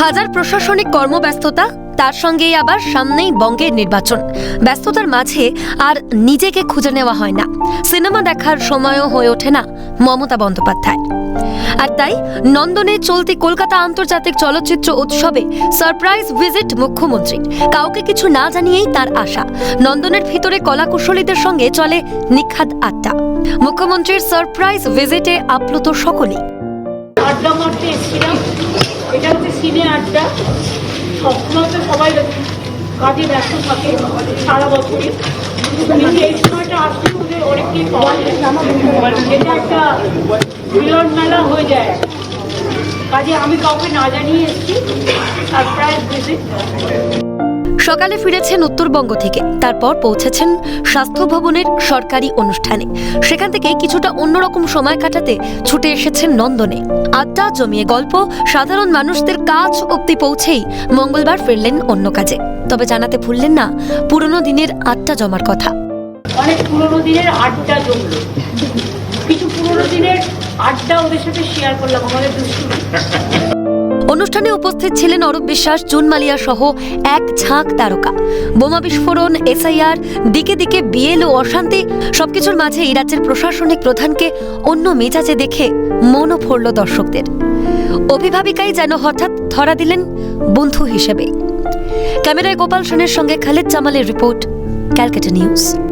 হাজার প্রশাসনিক কর্মব্যস্ততা, তার সঙ্গেই আবার সামনেই বঙ্গের নির্বাচন। ব্যস্ততার মাঝে আর নিজেকে খুঁজে নেওয়া হয় না। সিনেমা দেখার সময়ও হয়ে ওঠে না মমতা বন্দ্যোপাধ্যায়। আর তাই নন্দনে চলতি কলকাতা আন্তর্জাতিক চলচ্চিত্র উৎসবে সারপ্রাইজ ভিজিট মুখ্যমন্ত্রী। কাউকে কিছু না জানিয়েই তার আশা। নন্দনের ভিতরে কলাকুশলীদের সঙ্গে চলে নিখাদ আড্ডা। মুখ্যমন্ত্রীর সারপ্রাইজ ভিজিটে আপ্লুত সকলেই। আড্ডা মারতে এসেছিলাম। এটা হচ্ছে সিনে আড্ডা। সবসময় তো সবাই কাজে ব্যস্ত থাকে সারা কিন্তু এই সময়টা আসলে ওদের অনেকটাই পাওয়া যায়। এটা একটা মিলন মেলা হয়ে যায়। কাজে আমি কাউকে না জানিয়ে এসেছি। সারপ্রাইজ ভিজিট সকালে ফিরেছেন উত্তরবঙ্গ থেকে, তারপর পৌঁছেছেন স্বাস্থ্য ভবনের সরকারি অনুষ্ঠানে। সেখান থেকে কিছুটা অন্যরকম সময় কাটাতে ছুটে এসেছেন নন্দনে। আড্ডা, জমিয়ে গল্প, সাধারণ মানুষদের কাজ অব্দি পৌঁছেই মঙ্গলবার ফিরলেন অন্য কাজে। তবে জানাতে ভুললেন না, পুরনো দিনের আড্ডা জমার কথা। অনেক পুরোনো দিনের আড্ডা কিছু পুরোনো দিনের আড্ডা ওদের সাথে শেয়ার করলাম, আমাদের দুষ্টুমি। অনুষ্ঠানে উপস্থিত ছিলেন অরূপ বিশ্বাস জুন মালিয়া সহ এক ঝাঁক তারকা। বোমা বিস্ফোরণ, এসআইআর, দিকে দিকে বিএল ও অশান্তি, সবকিছুর মাঝে এই রাজ্যের প্রশাসনিক প্রধানকে অন্য মেজাজে দেখে মনও ভরল দর্শকদের। অভিভাবিকাই যেন হঠাৎ ধরা দিলেন বন্ধু হিসেবে। ক্যামেরায় গোপাল সেনের সঙ্গে খালেদ জামালের রিপোর্ট, ক্যালকাটা নিউজ।